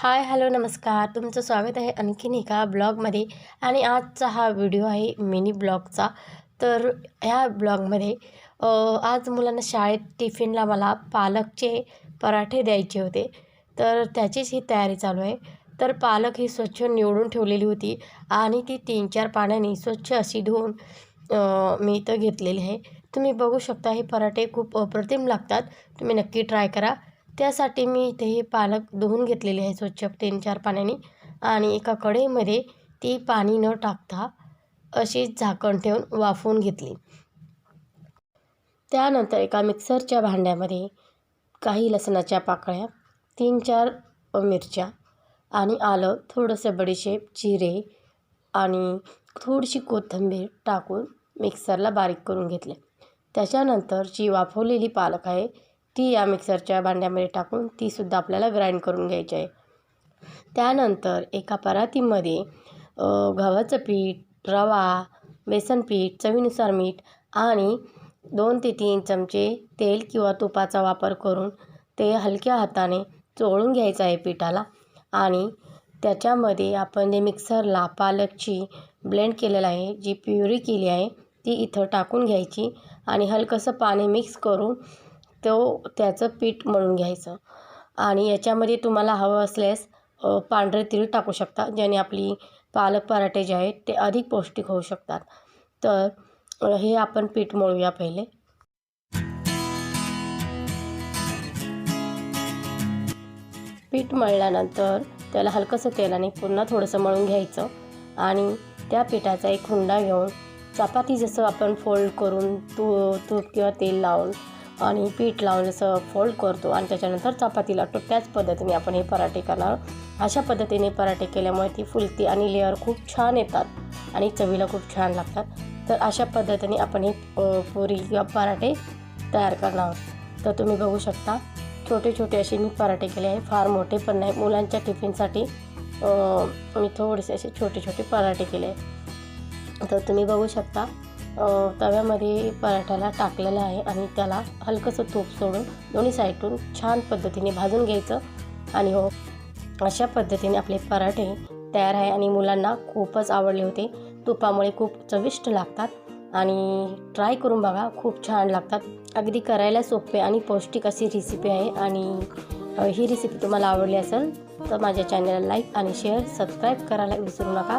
Hi hello नमस्कार. तुमचं स्वागत आहे आणखीन एका ब्लॉगमध्ये. आणि आजचा हा व्हिडिओ आहे मिनी ब्लॉगचा. तर ह्या ब्लॉगमध्ये आज मुलांना शाळेत टिफिनला मला पालकचे पराठे द्यायचे होते. तर त्याचीच ही तयारी चालू आहे. तर पालक ही स्वच्छ निवडून ठेवलेली होती आणि ती तीन चार पाण्याने स्वच्छ अशी धुवून मी इथं घेतलेली आहे. तुम्ही बघू शकता हे पराठे खूप अप्रतिम लागतात. तुम्ही नक्की ट्राय करा. त्यासाठी मी इथे हे पालक धुवून घेतलेले आहे स्वच्छ तीन चार पाण्याने. आणि एका कढईमध्ये ती पाणी न टाकता अशी झाकण ठेवून वाफवून घेतली. त्यानंतर एका मिक्सरच्या भांड्यामध्ये काही लसणाच्या पाकळ्या तीन चार मिरच्या आणि आलं थोडंसं बडीशेप जिरे आणि थोडीशी कोथिंबीर टाकून मिक्सरला बारीक करून घेतले. त्याच्यानंतर जी वाफवलेली पालक आहे ती या मिक्सरच्या भांड्यामध्ये टाकून तीसुद्धा आपल्याला ग्राइंड करून घ्यायची आहे. त्यानंतर एका परातीमध्ये गव्हाचं पीठ रवा बेसन पीठ चवीनुसार मीठ आणि दोन ते तीन चमचे तेल किंवा तुपाचा वापर करून ते हलक्या हाताने चोळून घ्यायचं आहे पिठाला आणि त्याच्यामध्ये आपण जे मिक्सरला पालकची ब्लेंड केलेलं आहे जी प्युरी केली आहे ती इथं टाकून घ्यायची आणि हलकंसं पाणी मिक्स करून तो त्याचं पीठ मळून घ्यायचं. आणि याच्यामध्ये तुम्हाला हवं असल्यास पांढरे तीळ टाकू शकता ज्याने आपली पालक पराठे जे आहेत ते अधिक पौष्टिक होऊ शकतात. तर हे आपण पीठ मळूया पहिले. पीठ मळल्यानंतर त्याला हलकंसं तेलाने पुन्हा थोडंसं मळून घ्यायचं. आणि त्या पिठाचा एक हुंडा घेऊन चपाती जसं आपण फोल्ड करून तू तूप किंवा तेल लावून आणि पीठ लावून जसं फोल्ड करतो आणि त्याच्यानंतर चपाती लाटतो त्याच पद्धतीने आपण हे पराठे करणार अशा पद्धतीने पराठे केल्यामुळे ती फुलती आणि लेअर खूप छान येतात आणि चवीला खूप छान लागतात. तर अशा पद्धतीने आपण हे पुरी किंवा पराठे तयार करणार आहोत. तर तुम्ही बघू शकता छोटे छोटे असे मी पराठे केले आहे. फार मोठे पण नाही मुलांच्या टिफिनसाठी मी थोडेसे असे छोटे छोटे पराठे केले आहे. तर तुम्ही बघू शकता तव्यामध्ये पराठ्याला टाकलेलं आहे आणि त्याला हलकंसं तूप सोडून दोन्ही साईडून छान पद्धतीने भाजून घ्यायचं. आणि हो अशा पद्धतीने आपले पराठे तयार आहे आणि मुलांना खूपच आवडले होते. तुपामुळे खूप चविष्ट लागतात आणि ट्राय करून बघा खूप छान लागतात. अगदी करायला सोपे आणि पौष्टिक अशी रेसिपी आहे आणि ही रेसिपी तुम्हाला आवडली असेल तर माझ्या चॅनलला लाईक आणि शेअर सबस्क्राईब करायला विसरू नका.